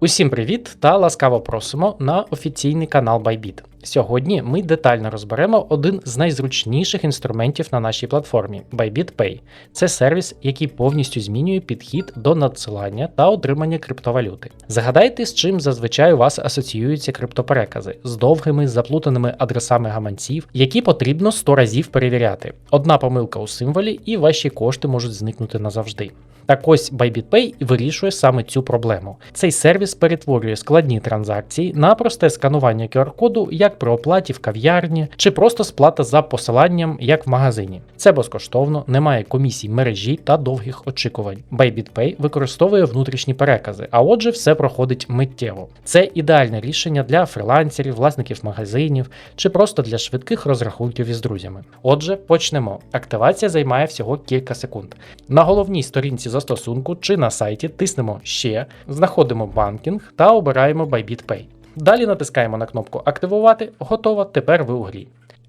Усім привіт та ласкаво просимо на офіційний канал Bybit. Сьогодні ми детально розберемо один з найзручніших інструментів на нашій платформі Bybit Pay. Це сервіс, який повністю змінює підхід до надсилання та отримання криптовалюти. Загадайте, з чим зазвичай у вас асоціюються криптоперекази з довгими заплутаними адресами гаманців, які потрібно 100 разів перевіряти. Одна помилка у символі, і ваші кошти можуть зникнути назавжди. Так ось BybitPay вирішує саме цю проблему. Цей сервіс перетворює складні транзакції на просте сканування QR-коду, як при оплаті в кав'ярні, чи просто сплата за посиланням, як в магазині. Це безкоштовно, немає комісій мережі та довгих очікувань. BybitPay використовує внутрішні перекази, а отже, все проходить миттєво. Це ідеальне рішення для фрилансерів, власників магазинів чи просто для швидких розрахунків із друзями. Отже, почнемо. Активація займає всього кілька секунд. На головній сторінці застосунку чи на сайті тиснемо ще, знаходимо банкінг та обираємо Bybit Pay. Далі натискаємо на кнопку Активувати, готово, тепер ви у грі.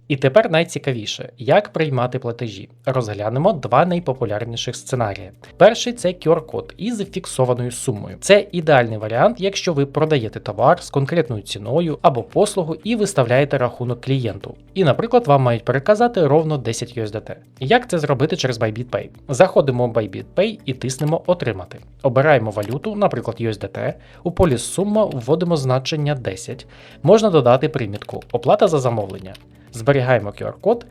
І тепер найцікавіше, як приймати платежі. Розглянемо два найпопулярніших сценарії. Перший це QR-код із фіксованою сумою. Це ідеальний варіант, якщо ви продаєте товар з конкретною ціною або послугу і виставляєте рахунок клієнту. І, наприклад, вам мають переказати ровно 10 USDT. Як це зробити через Bybit Pay? Заходимо в Bybit Pay і тиснемо Отримати. Обираємо валюту, наприклад, USDT. У полі сума вводимо значення 10. Можна додати примітку Оплата за замовлення. Зберігаємо QR-код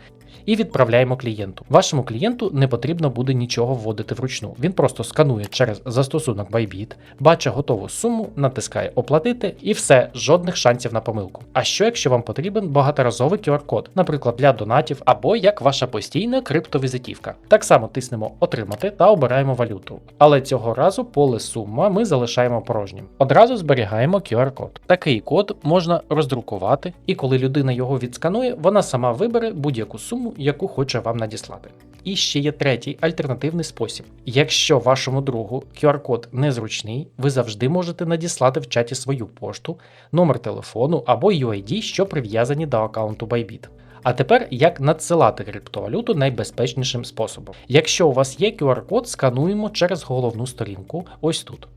і відправляємо клієнту. Вашому клієнту не потрібно буде нічого вводити вручну. Він просто сканує через застосунок Bybit, бачить готову суму, натискає оплатити і все, жодних шансів на помилку. А що якщо вам потрібен багаторазовий QR-код, наприклад, для донатів або як ваша постійна криптовізитівка? Так само тиснемо Отримати та обираємо валюту. Але цього разу поле сума ми залишаємо порожнім. Одразу зберігаємо QR-код. Такий код можна роздрукувати, і коли людина його відсканує, вона сама вибере будь-яку суму, яку хоче вам надіслати. І ще є третій альтернативний спосіб. Якщо вашому другу QR-код незручний, ви завжди можете надіслати в чаті свою пошту, номер телефону або UID, що прив'язані до аккаунту Bybit. А тепер як надсилати криптовалюту найбезпечнішим способом. Якщо у вас є QR-код, скануємо через головну сторінку ось тут.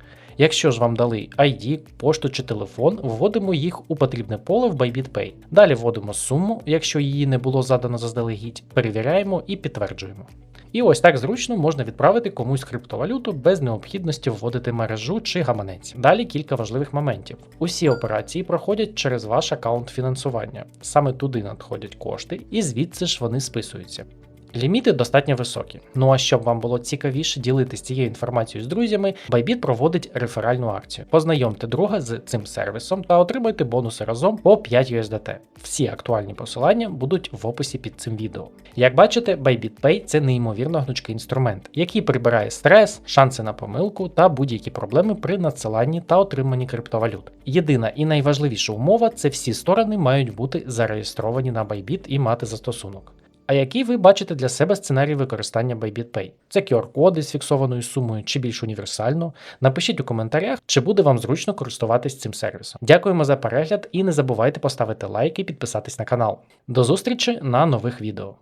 Якщо ж вам дали ID, пошту чи телефон, вводимо їх у потрібне поле в Bybit Pay. Далі вводимо суму, якщо її не було задано заздалегідь, перевіряємо і підтверджуємо. І ось так зручно можна відправити комусь криптовалюту без необхідності вводити мережу чи гаманець. Далі кілька важливих моментів. Усі операції проходять через ваш аккаунт фінансування. Саме туди надходять кошти, і звідси ж вони списуються. Ліміти достатньо високі. Ну а щоб вам було цікавіше ділитися цією інформацією з друзями, Bybit проводить реферальну акцію. Познайомте друга з цим сервісом та отримайте бонуси разом по 5 USDT. Всі актуальні посилання будуть в описі під цим відео. Як бачите, Bybit Pay – це неймовірно гнучкий інструмент, який прибирає стрес, шанси на помилку та будь-які проблеми при надсиланні та отриманні криптовалют. Єдина і найважливіша умова це всі сторони мають бути зареєстровані на Bybit і мати застосунок. А який ви бачите для себе сценарій використання ByBitPay? Це QR-коди з фіксованою сумою чи більш універсально? Напишіть у коментарях, чи буде вам зручно користуватись цим сервісом. Дякуємо за перегляд і не забувайте поставити лайк і підписатись на канал. До зустрічі на нових відео.